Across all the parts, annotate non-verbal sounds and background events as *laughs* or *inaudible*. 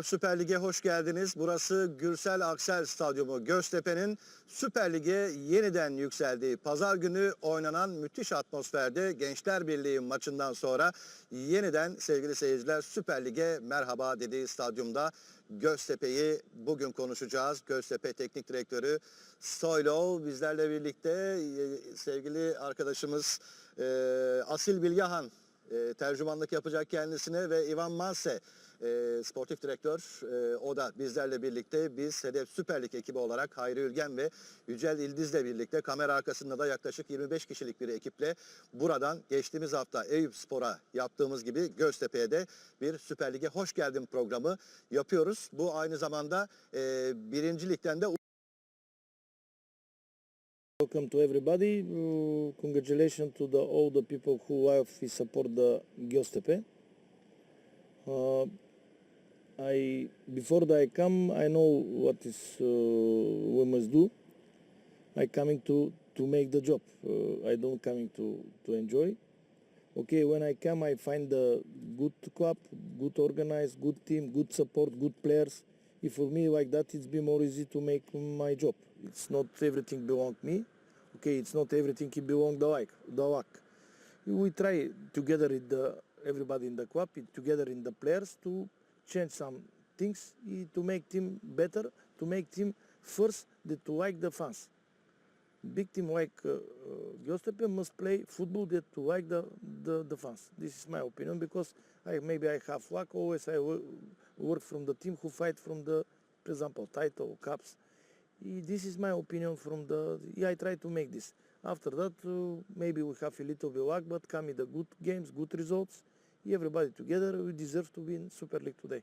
Süper Lig'e hoş geldiniz. Burası Gürsel Aksel Stadyumu. Göztepe'nin Süper Lig'e yeniden yükseldiği pazar günü oynanan müthiş atmosferde Gençler Birliği maçından sonra yeniden sevgili seyirciler Süper Lig'e merhaba dediği stadyumda Göztepe'yi bugün konuşacağız. Göztepe Teknik Direktörü Soylov bizlerle birlikte e, sevgili arkadaşımız e, Asil Bilyahan e, tercümanlık yapacak kendisine ve Ivan Manse e, sportif direktör e, o da bizlerle birlikte biz Hedef Süper Lig ekibi olarak Hayri Ülgen ve Yücel İldiz'le birlikte kamera arkasında da yaklaşık 25 kişilik bir ekiple buradan geçtiğimiz hafta Eyüp Spor'a yaptığımız gibi Göztepe'ye de bir Süper Lig'e hoş geldin programı yapıyoruz. Bu aynı zamanda e, birinci ligden de Welcome to everybody. Uh, congratulations to the all the people who have support the Göztepe. Uh, I before I come, I know what is uh, we must do. I coming to to make the job. Uh, I don't coming to to enjoy. Okay, when I come, I find the good club, good organized, good team, good support, good players. If for me like that, it's be more easy to make my job. It's not everything belong me. Okay, it's not everything it belong the like the luck. We try together with the everybody in the club, together in the players to change some things to make team better, to make team first to like the fans big team like uh, uh, must play football that to like the, the, the fans. This is my opinion because I maybe I have luck. Always I work from the team who fight from the, for example, title cups. This is my opinion from the. Yeah, I try to make this. After that, uh, maybe we have a little bit luck, but come with the good games, good results. Everybody together, we deserve to be in Super League today.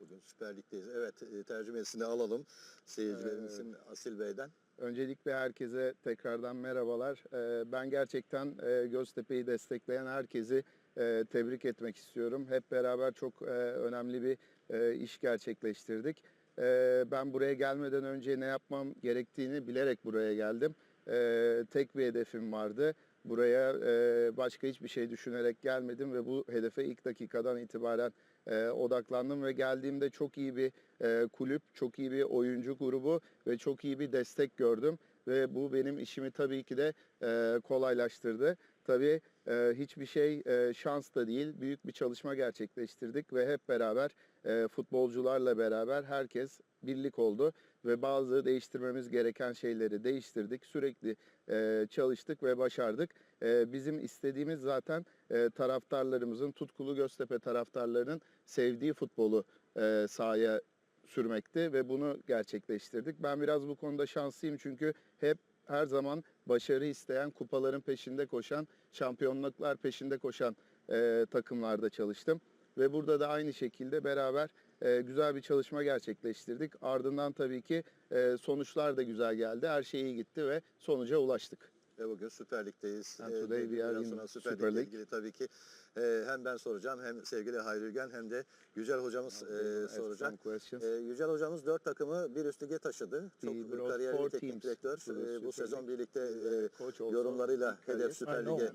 bugün Süper Lig'deyiz. Evet e, tercümesini alalım seyircilerimizin Asil Bey'den. Öncelikle herkese tekrardan merhabalar. Ee, Ben gerçekten e, Göztepe'yi destekleyen herkesi e, tebrik etmek istiyorum. Hep beraber çok e, önemli bir e, iş gerçekleştirdik. E, Ben buraya gelmeden önce ne yapmam gerektiğini bilerek buraya geldim. E, Tek bir hedefim vardı. Buraya e, başka hiçbir şey düşünerek gelmedim ve bu hedefe ilk dakikadan itibaren e, odaklandım ve geldiğimde çok iyi bir e, kulüp, çok iyi bir oyuncu grubu ve çok iyi bir destek gördüm ve bu benim işimi tabii ki de e, kolaylaştırdı. Tabii e, hiçbir şey e, şans da değil, büyük bir çalışma gerçekleştirdik ve hep beraber e, futbolcularla beraber herkes birlik oldu ve bazı değiştirmemiz gereken şeyleri değiştirdik. Sürekli e, çalıştık ve başardık. E, bizim istediğimiz zaten e, taraftarlarımızın, tutkulu Göztepe taraftarlarının sevdiği futbolu e, sahaya sürmekti ve bunu gerçekleştirdik. Ben biraz bu konuda şanslıyım çünkü hep her zaman başarı isteyen, kupaların peşinde koşan, şampiyonluklar peşinde koşan e, takımlarda çalıştım. Ve burada da aynı şekilde beraber e, güzel bir çalışma gerçekleştirdik. Ardından tabii ki e, sonuçlar da güzel geldi. Her şey iyi gitti ve sonuca ulaştık. Ve bugün Süper Lig'deyiz. And today we are in Süper, Süper Lig'le Lig. ilgili tabii ki e, hem ben soracağım hem sevgili Hayri Ülgen hem de Yücel hocamız e, soracak. E, Yücel hocamız dört takımı bir üst lige taşıdı. Çok kariyerli teknik direktör. E, bu Super sezon birlikte e, yorumlarıyla. Hedef Süper. Lig'e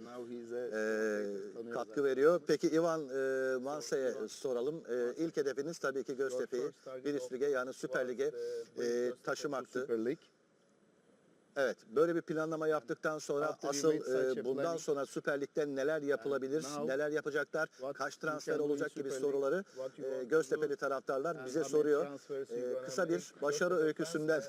e, katkı veriyor. Peki Ivan e, Manse'ye soralım. E, ilk hedefiniz tabii ki Göztepe'yi bir üst lige yani Süper Lig'e e, taşımaktı. Evet, böyle bir planlama yaptıktan sonra After asıl e, bundan planning, sonra Süper Lig'de neler yapılabilir, now neler yapacaklar, kaç transfer olacak gibi soruları e, Göztepe'li taraftarlar bize soruyor. E, kısa bir başarı öyküsünden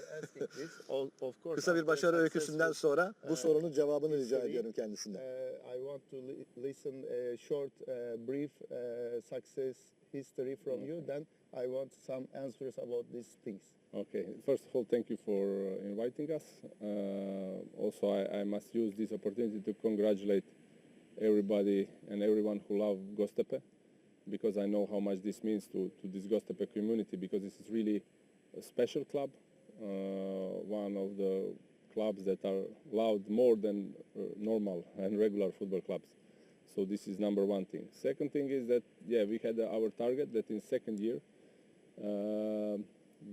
*laughs* kısa bir başarı öyküsünden sonra bu uh, sorunun cevabını rica ediyorum kendisinden. uh, I want to li- listen a short, uh, brief uh, success history from you. Then I want some answers about these things. Okay, first of all, thank you for uh, inviting us. Uh, also, I, I must use this opportunity to congratulate everybody and everyone who love Gostepe because I know how much this means to, to this Gostepe community because this is really a special club, uh, one of the clubs that are loved more than uh, normal and regular football clubs. So this is number one thing. Second thing is that, yeah, we had our target that in second year uh,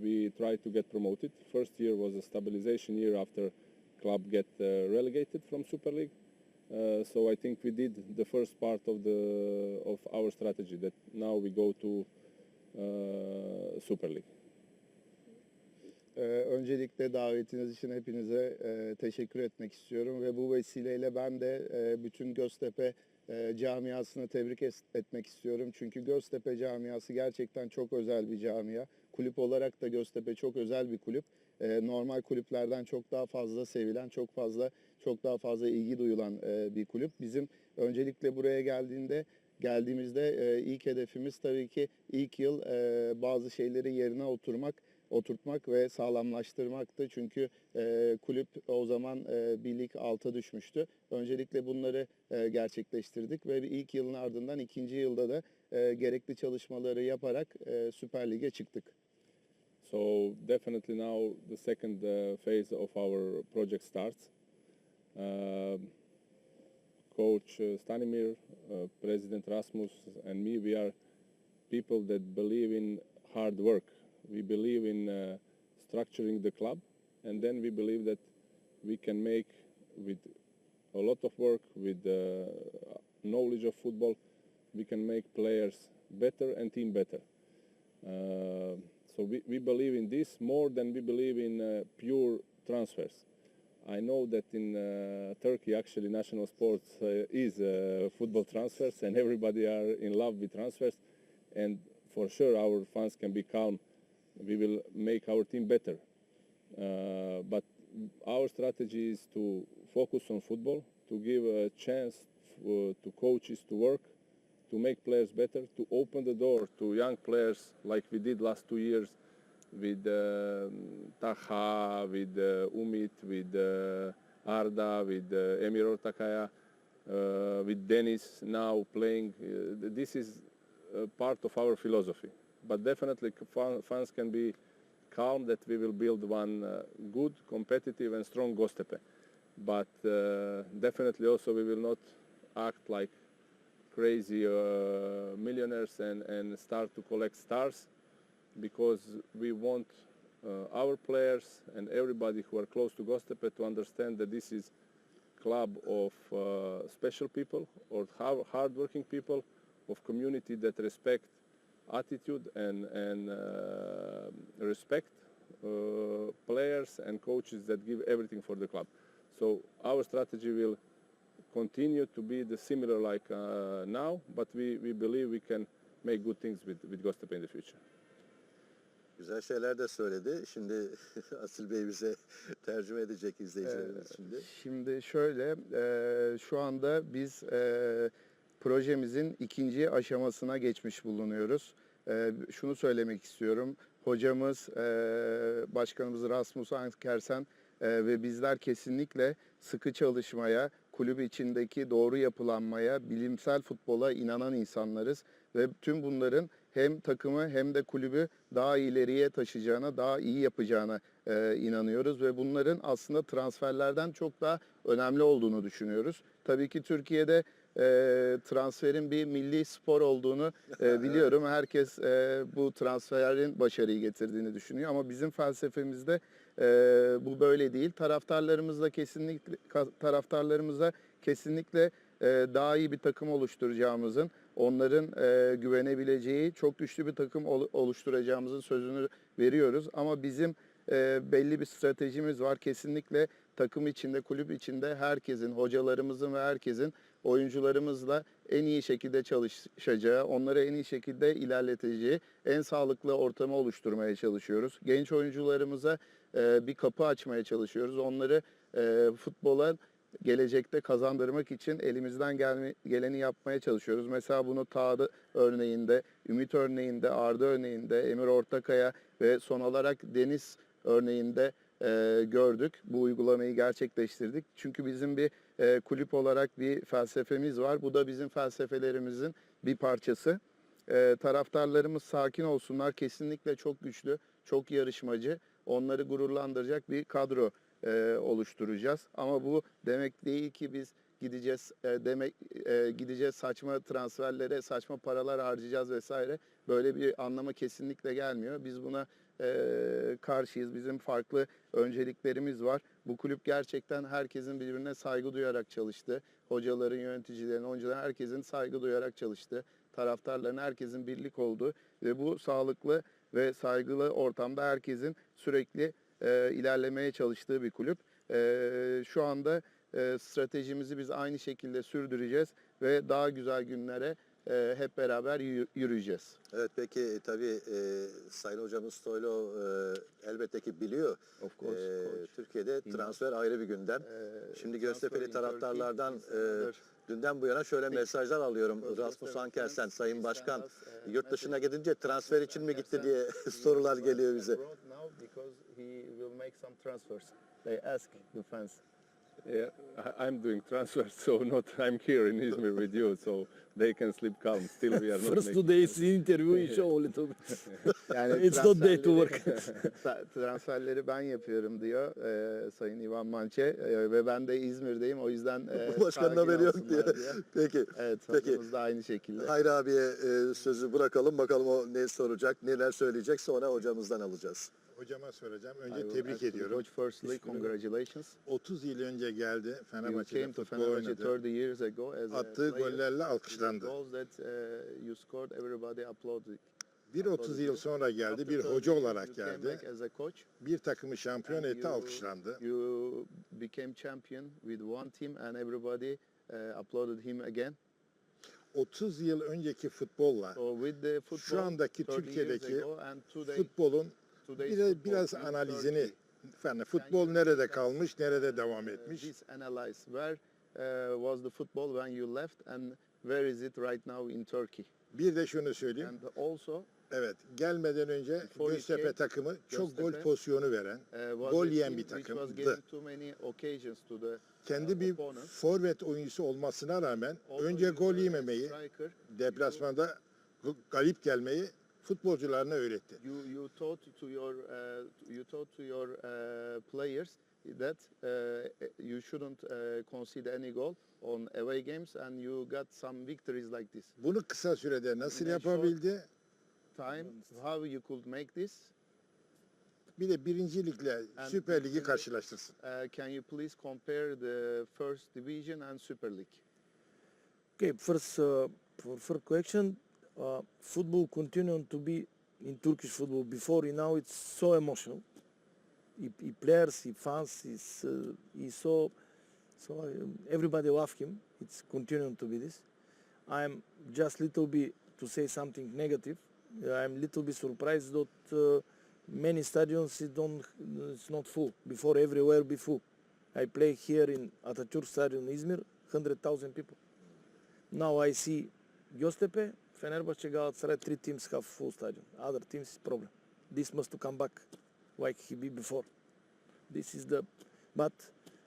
we tried to get promoted. First year was a stabilization year after club get uh, relegated from Super League. Uh, so I think we did the first part of the of our strategy. That now we go to uh, Super League. Öncelikle davetiniz için hepinize teşekkür etmek istiyorum ve bu vesileyle ben de bütün Göztepe e, tebrik etmek istiyorum. Çünkü Göztepe camiası gerçekten çok özel bir camia. Kulüp olarak da Göztepe çok özel bir kulüp. E, normal kulüplerden çok daha fazla sevilen, çok fazla çok daha fazla ilgi duyulan e, bir kulüp. Bizim öncelikle buraya geldiğinde geldiğimizde e, ilk hedefimiz tabii ki ilk yıl bazı şeyleri yerine oturmak oturtmak ve sağlamlaştırmaktı. Çünkü e, kulüp o zaman e, bir lig alta düşmüştü. Öncelikle bunları e, gerçekleştirdik ve ilk yılın ardından ikinci yılda da e, gerekli çalışmaları yaparak e, Süper Lig'e çıktık. So definitely now the second uh, phase of our project starts. Um Coach uh, Stanimir, uh, President Rasmus, and me, we are people that believe in hard work. We believe in uh, structuring the club, and then we believe that we can make with a lot of work, with uh, knowledge of football, we can make players better and team better. Uh, so we, we believe in this more than we believe in uh, pure transfers. I know that in uh, Turkey actually national sports uh, is football transfers and everybody are in love with transfers and for sure our fans can be calm. We will make our team better. Uh, but our strategy is to focus on football, to give a chance uh, to coaches to work, to make players better, to open the door to young players like we did last two years with um, Taha, with uh, Umit, with uh, Arda, with uh, Emir Ortakaya, uh, with Dennis now playing. Uh, this is uh, part of our philosophy. But definitely fans can be calm that we will build one uh, good, competitive and strong Gostepe. But uh, definitely also we will not act like crazy uh, millionaires and, and start to collect stars because we want uh, our players and everybody who are close to Gostepe to understand that this is club of uh, special people or hard hardworking people of community that respect attitude and, and uh, respect uh, players and coaches that give everything for the club. So our strategy will continue to be the similar like uh, now, but we, we believe we can make good things with, with Gostepe in the future. Güzel şeyler de söyledi. Şimdi *laughs* Asil Bey bize *laughs* tercüme edecek izleyicilerimiz şimdi. Şimdi şöyle, e, şu anda biz e, projemizin ikinci aşamasına geçmiş bulunuyoruz. E, şunu söylemek istiyorum. Hocamız, e, başkanımız Rasmus Ankersen e, ve bizler kesinlikle sıkı çalışmaya, kulüp içindeki doğru yapılanmaya, bilimsel futbola inanan insanlarız. Ve tüm bunların hem takımı hem de kulübü daha ileriye taşıyacağına, daha iyi yapacağına e, inanıyoruz ve bunların aslında transferlerden çok daha önemli olduğunu düşünüyoruz. Tabii ki Türkiye'de e, transferin bir milli spor olduğunu e, *laughs* biliyorum. Herkes e, bu transferin başarıyı getirdiğini düşünüyor ama bizim felsefemizde e, bu böyle değil. Taraftarlarımızla kesinlikle taraftarlarımıza kesinlikle e, daha iyi bir takım oluşturacağımızın, onların e, güvenebileceği çok güçlü bir takım ol- oluşturacağımızın sözünü veriyoruz. Ama bizim e, belli bir stratejimiz var. Kesinlikle takım içinde, kulüp içinde herkesin, hocalarımızın ve herkesin oyuncularımızla en iyi şekilde çalışacağı, onları en iyi şekilde ilerleteceği en sağlıklı ortamı oluşturmaya çalışıyoruz. Genç oyuncularımıza e, bir kapı açmaya çalışıyoruz. Onları e, futbola gelecekte kazandırmak için elimizden gelme, geleni yapmaya çalışıyoruz. Mesela bunu Tağdı örneğinde, Ümit örneğinde, Arda örneğinde, Emir Ortakaya ve son olarak Deniz örneğinde e, gördük. Bu uygulamayı gerçekleştirdik. Çünkü bizim bir e, kulüp olarak bir felsefemiz var. Bu da bizim felsefelerimizin bir parçası. E, taraftarlarımız sakin olsunlar. Kesinlikle çok güçlü, çok yarışmacı, onları gururlandıracak bir kadro e, oluşturacağız. Ama bu demek değil ki biz gideceğiz e, demek e, gideceğiz saçma transferlere, saçma paralar harcayacağız vesaire. Böyle bir anlama kesinlikle gelmiyor. Biz buna e, karşıyız. Bizim farklı önceliklerimiz var. Bu kulüp gerçekten herkesin birbirine saygı duyarak çalıştı. Hocaların, yöneticilerin, oyuncuların herkesin saygı duyarak çalıştı. Taraftarların herkesin birlik olduğu ve bu sağlıklı ve saygılı ortamda herkesin sürekli e, ilerlemeye çalıştığı bir kulüp. E, şu anda e, stratejimizi biz aynı şekilde sürdüreceğiz ve daha güzel günlere e, hep beraber yürü- yürüyeceğiz. Evet peki e, tabii e, Sayın Hocamız Stoylo e, elbette ki biliyor. Of course, E, coach. Türkiye'de He transfer ayrı bir gündem. E, Şimdi Göztepe'li taraftarlardan e, dünden bu yana şöyle mesajlar alıyorum. Rasmus fans. Sayın Başkan uh, yurt dışına gidince transfer için mi gitti diye *laughs* sorular was geliyor bize. They ask the fans. Yeah, I'm doing transfers, *laughs* so not I'm here in Izmir with you, so they can sleep calm. Still, we are not First two days interview, you show a little bit. Yani It's not day to *laughs* tra- transferleri ben yapıyorum diyor e, Sayın Ivan Mançe E, ve ben de İzmir'deyim o yüzden e, *laughs* Başkanın sakin haberi yok olsunlar diyor. diye. Peki. Evet Peki. Peki. da aynı şekilde. Hayri abiye e, sözü bırakalım. Bakalım o ne soracak, neler söyleyecek. Sonra hocamızdan alacağız. Hocama soracağım. Önce tebrik ediyorum. Coach firstly, congratulations. 30 yıl önce geldi Fenerbahçe'de futbol oynadı. 30 years ago as Attığı player. gollerle alkışlandı. goals that uh, you scored, everybody applauded. Bir 30 yıl sonra geldi, bir 30 hoca olarak geldi. back as a coach. Bir takımı şampiyon etti, alkışlandı. You became champion with one team and everybody uh, applauded him again. 30 yıl önceki futbolla So with the football, şu andaki 30 years Türkiye'deki futbolun biraz, biraz in analizini, yani futbol nerede kalmış, nerede devam uh, etmiş? This analyze where uh, was the football when you left and where is it right now in Turkey? Bir de şunu söyleyeyim. And also Evet, gelmeden önce Göztepe takımı çok gol pozisyonu veren, uh, gol yiyen bir takımdı. Kendi bir forvet oyuncusu olmasına rağmen önce gol yememeyi, deplasmanda galip gelmeyi futbolcularına öğretti. You you taught to your uh, you taught to your uh, players that uh, you shouldn't uh, concede any goal on away games and you got some victories like this. Bunu kısa sürede nasıl In a yapabildi? Time how you could make this? Bir de birincilikle And Süper Lig'i karşılaştırsın. Uh, can you please compare the first division and Super League? Okay, first, uh, for first question, uh, football continue to be in Turkish football before now it's so emotional. He, players, he fans, he's, uh, he's so, so um, everybody love him. It's continuing to be this. I'm just little bit to say something negative. I'm little bit surprised that uh, many stadiums it don't, it's not full. Before everywhere be full. I play here in Atatürk Stadium, Izmir, 100,000 people. Now I see Göztepe, Fenerbahçe, Galatasaray, three teams have full stadium. Other teams is problem. This must to come back like he be before. This is the, but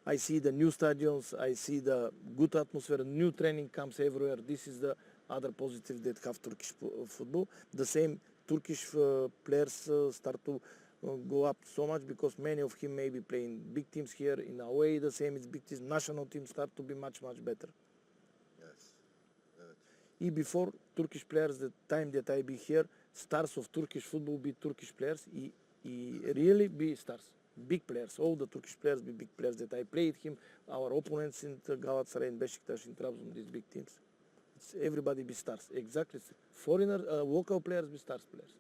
I see the new stadiums, I see the good atmosphere, new training camps everywhere. This is the other positive that have Turkish fo- football. The same Turkish uh, players uh, start to uh, go up so much because many of him may be playing big teams here in away. The same is big teams. National teams start to be much much better. E before Turkish players, the time that I be here, stars of Turkish football be Turkish players. He, he really be stars, big players. All the Turkish players be big players that I played him. Our opponents in Galatasaray, in Beşiktaş, in Trabzon, these big teams. It's everybody be stars. Exactly. Foreigner, uh, local players be stars players.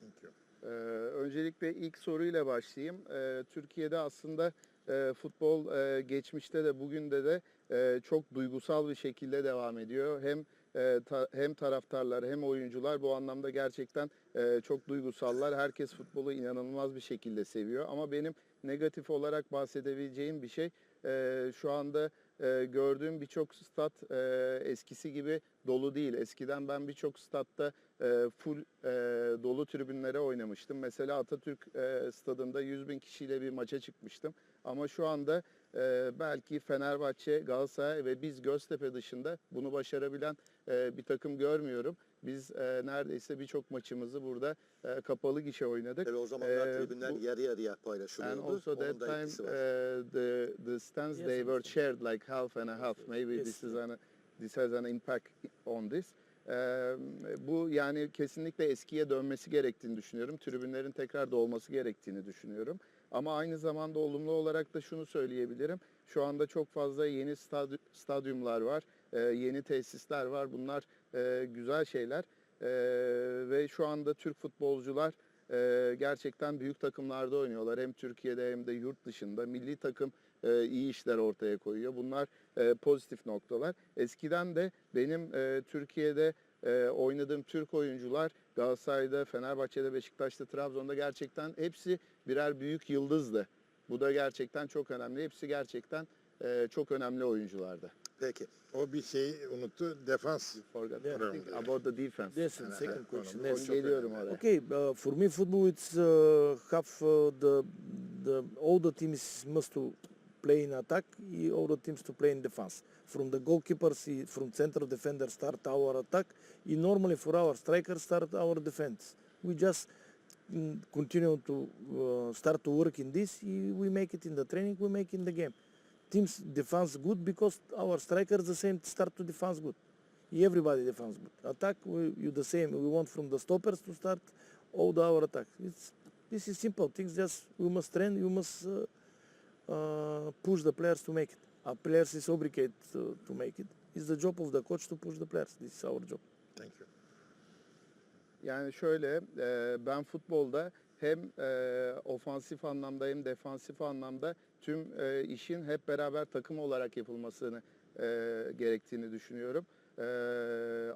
Thank you. Ee, öncelikle ilk soruyla başlayayım. Ee, Türkiye'de aslında e, futbol e, geçmişte de bugün de de e, çok duygusal bir şekilde devam ediyor. Hem e, hem taraftarlar hem oyuncular bu anlamda gerçekten e, çok duygusallar. Herkes futbolu inanılmaz bir şekilde seviyor. Ama benim negatif olarak bahsedebileceğim bir şey şu anda gördüğüm birçok stat eskisi gibi dolu değil. Eskiden ben birçok statta full dolu tribünlere oynamıştım. Mesela Atatürk e, stadında 100 bin kişiyle bir maça çıkmıştım. Ama şu anda e, belki Fenerbahçe, Galatasaray ve biz Göztepe dışında bunu başarabilen e, bir takım görmüyorum. Biz e, neredeyse birçok maçımızı burada e, kapalı gişe oynadık. Tabii o zamanlar Ee, tribünler bu- yarı yarıya And paylaşılıyordu. also Onun that time uh, the the stands Yes, they were yes. shared like half and a half. Maybe Yes. this is an this has an impact on this. Um, bu yani kesinlikle eskiye dönmesi gerektiğini düşünüyorum. Tribünlerin tekrar dolması gerektiğini düşünüyorum. Ama aynı zamanda olumlu olarak da şunu söyleyebilirim. Şu anda çok fazla yeni stadü- stadyumlar var, e, yeni tesisler var. Bunlar e, güzel şeyler. Ee, ve şu anda Türk futbolcular e, gerçekten büyük takımlarda oynuyorlar. Hem Türkiye'de hem de yurt dışında. Milli takım e, iyi işler ortaya koyuyor. Bunlar e, pozitif noktalar. Eskiden de benim e, Türkiye'de e, oynadığım Türk oyuncular Galatasaray'da, Fenerbahçe'de, Beşiktaş'ta, Trabzon'da gerçekten hepsi birer büyük yıldızdı. Bu da gerçekten çok önemli. Hepsi gerçekten e, çok önemli oyunculardı. Peki. O bir şeyi unuttu. Defans. Forgot Yeah. think about the defense. Yes, and Yani, second question. Yes. onu geliyorum oraya. Okay, uh, for me, football it's uh, half uh, the the all the teams must to play in attack, all the teams to play in defense. From the goalkeepers, from center defender start our attack. y normally for our strikers start our defense. We just continue to uh, start to work in this. We make it in the training. We make it in the game. Teams defense good because our strikers the same start to defense good. Everybody defends good. Attack, we, you the same. We want from the stoppers to start all the our attack. It's this is simple things. Just we must train. You must uh, uh, push the players to make it. Our players is obligated to, to make it. It's the job of the coach to push the players. This is our job. Thank you. Yani şöyle e, ben futbolda hem e, ofansif anlamda hem defansif anlamda tüm e, işin hep beraber takım olarak yapılmasını e, gerektiğini düşünüyorum. E,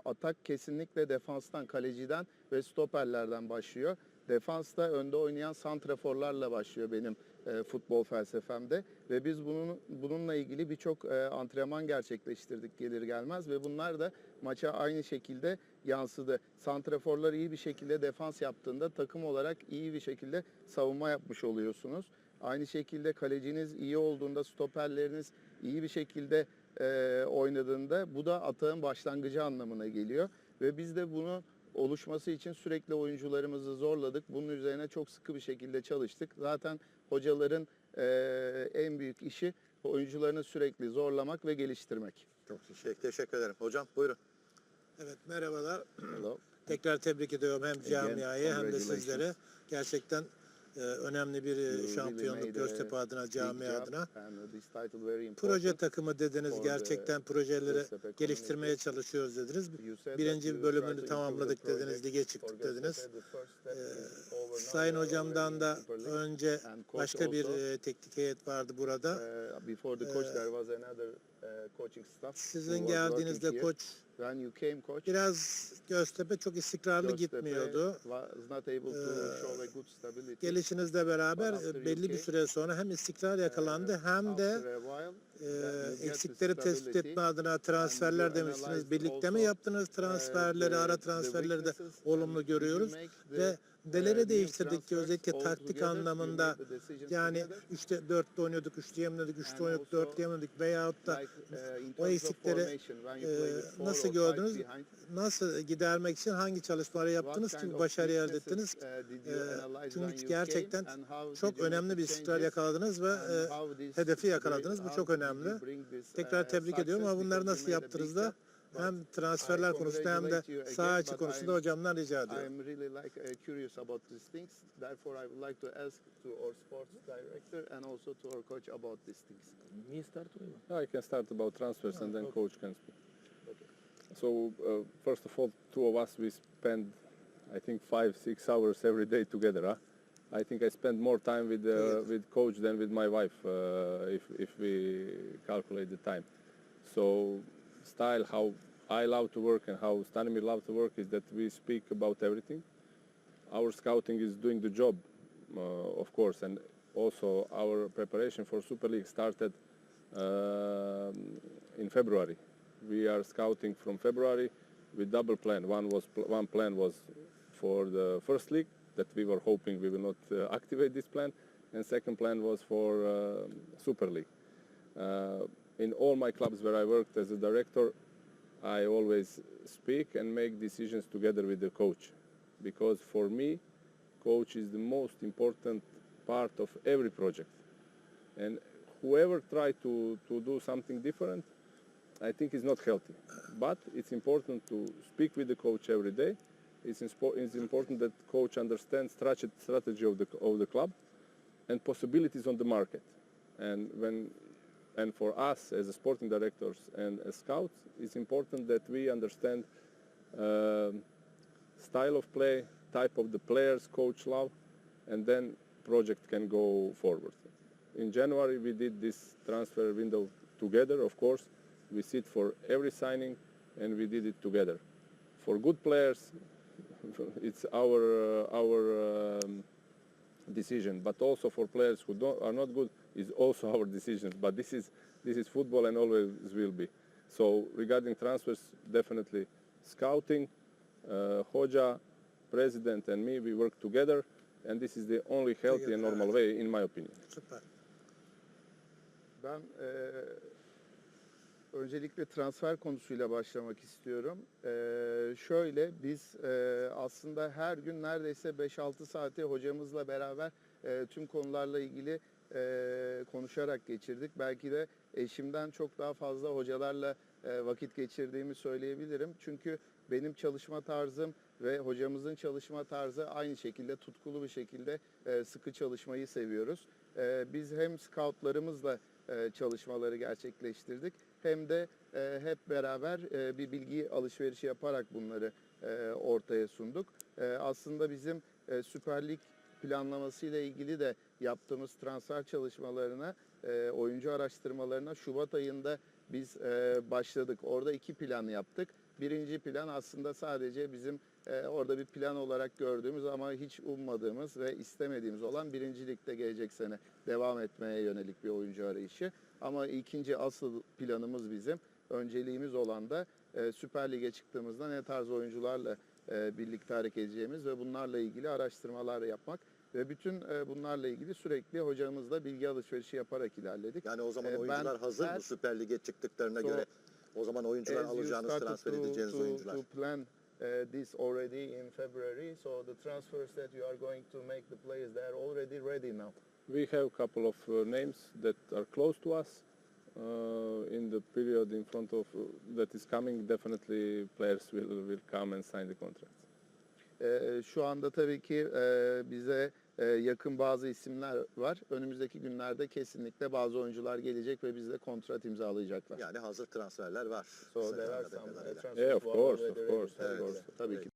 atak kesinlikle defanstan, kaleciden ve stoperlerden başlıyor. Defansta önde oynayan santraforlarla başlıyor benim e, futbol felsefemde ve biz bunun bununla ilgili birçok e, antrenman gerçekleştirdik gelir gelmez ve bunlar da maça aynı şekilde yansıdı. Santraforlar iyi bir şekilde defans yaptığında takım olarak iyi bir şekilde savunma yapmış oluyorsunuz. Aynı şekilde kaleciniz iyi olduğunda, stoperleriniz iyi bir şekilde e, oynadığında bu da atağın başlangıcı anlamına geliyor. Ve biz de bunu oluşması için sürekli oyuncularımızı zorladık. Bunun üzerine çok sıkı bir şekilde çalıştık. Zaten hocaların e, en büyük işi oyuncularını sürekli zorlamak ve geliştirmek. Çok teşekkür, teşekkür ederim. Hocam buyurun. Evet merhabalar. Hello. Tekrar tebrik ediyorum hem camiayı hem de sizleri. Gerçekten e, önemli bir e, şampiyonluk Göztepe adına, cami adına. Proje takımı dediniz. Gerçekten projeleri geliştirmeye çalışıyoruz dediniz. Birinci bölümünü tamamladık dediniz. Lige çıktık dediniz. Now. Sayın hocamdan da önce başka bir e, teknik heyet vardı burada. uh, Ee, uh, coaching staff. Sizin geldiğinizde koç When you came coach, biraz Göztepe çok istikrarlı Göztepe gitmiyordu. was not able to Ee, show a good stability. Gelişinizle beraber e, belli bir süre sonra hem istikrar yakalandı hem de while, e, the eksikleri tespit etme adına transferler demiştiniz. Birlikte mi yaptınız transferleri, the- ara transferleri de olumlu görüyoruz ve neleri new değiştirdik ki özellikle taktik anlamında yani. 3'te 4'te oynuyorduk, 3'te yemedik, 3'te And oynadık, also, 4'te yemedik veyahut da in o eksikleri, e, nasıl gördünüz? nasıl gidermek için hangi çalışmaları yaptınız ki başarıyı elde ettiniz? Ee, çünkü gerçekten Çok önemli bir istikrar yakaladınız ve e, hedefi yakaladınız. Bu çok did önemli. you bring this, Tekrar uh, tebrik ediyorum ama bunları nasıl yaptınız da hem transferler konusunda hem de saha içi konusunda I'm- hocamdan rica ediyorum. Really like uh, curious about these things. Therefore, I would like to ask to our sports director and also to our coach about these things. Me start with you. I can start about transfers and then coach can speak. So uh, first of all, two of us we spend, I think five six hours every day together. Huh? I think I spend more time with uh, with coach than with my wife uh, if if we calculate the time. So style how I love to work and how Stanimir love to work is that we speak about everything. Our scouting is doing the job, uh, of course, and also our preparation for Super League started um in February. We are scouting from February with double plan. One was pl- one plan was for the first league that we were hoping we will not uh, activate this plan, and second plan was for um Super League. Uh, in all my clubs where I worked as a director, I always speak and make decisions together with the coach, because for me, coach is the most important part of every project. And whoever try to, to do something different, I think is not healthy. But it's important to speak with the coach every day. It's, it's important that coach understands strate- strategy of the, of the club and possibilities on the market. And when and for us as sporting directors and as scouts, it's important that we understand um style of play, type of the players coach love, and then project can go forward. In January we did this transfer window together, of course. We sit for every signing and we did it together. For good players, it's our uh, our um, decision, but also for players who don't, are not good is also *laughs* our decision. But this is this is football and always will be. So regarding transfers, definitely scouting, uh, Hoja, president and me, we work together, and this is the only healthy and normal way, in my opinion. Süper. Ben öncelikle transfer konusuyla başlamak istiyorum. Eee, şöyle biz eee, aslında her gün neredeyse 5-6 saati hocamızla beraber eee, tüm konularla ilgili eee, konuşarak geçirdik. Belki de eşimden çok daha fazla hocalarla eee, vakit geçirdiğimi söyleyebilirim. Çünkü benim çalışma tarzım ve hocamızın çalışma tarzı aynı şekilde tutkulu bir şekilde eee, sıkı çalışmayı seviyoruz. Eee, biz hem scoutlarımızla e, çalışmaları gerçekleştirdik. Hem de e, hep beraber e, bir bilgi alışverişi yaparak bunları ortaya sunduk. Aslında bizim Süper Lig planlaması ile ilgili de yaptığımız transfer çalışmalarına, oyuncu araştırmalarına Şubat ayında biz başladık. Orada iki plan yaptık. Birinci plan aslında sadece bizim e, orada bir plan olarak gördüğümüz ama hiç ummadığımız ve istemediğimiz olan birincilikte gelecek sene devam etmeye yönelik bir oyuncu arayışı. Ama ikinci asıl planımız bizim, önceliğimiz olan da e, Süper Lig'e çıktığımızda ne tarz oyuncularla e, birlikte hareket edeceğimiz ve bunlarla ilgili araştırmalar yapmak ve bütün e, bunlarla ilgili sürekli hocamızla bilgi alışverişi yaparak ilerledik. Yani o zaman Ee, ben- oyuncular hazır mı Süper Lig'e çıktıklarına So, göre? O zaman oyuncular alacağınız, transfer edeceğiniz to- oyuncular. To plan uh, this already in February, so the transfers that you are going to make the players, they are already ready now. We have a couple of uh, names that are close to us. Uh, in the period in front of uh, that is coming, definitely players will will come and sign the contracts. Şu anda tabii ki e, bize yakın bazı isimler var. Önümüzdeki günlerde kesinlikle bazı oyuncular gelecek ve bizle kontrat imzalayacaklar. Yani hazır transferler var. So there are some transfers Yeah, of course, of course, of Evet, course. Tabii ki.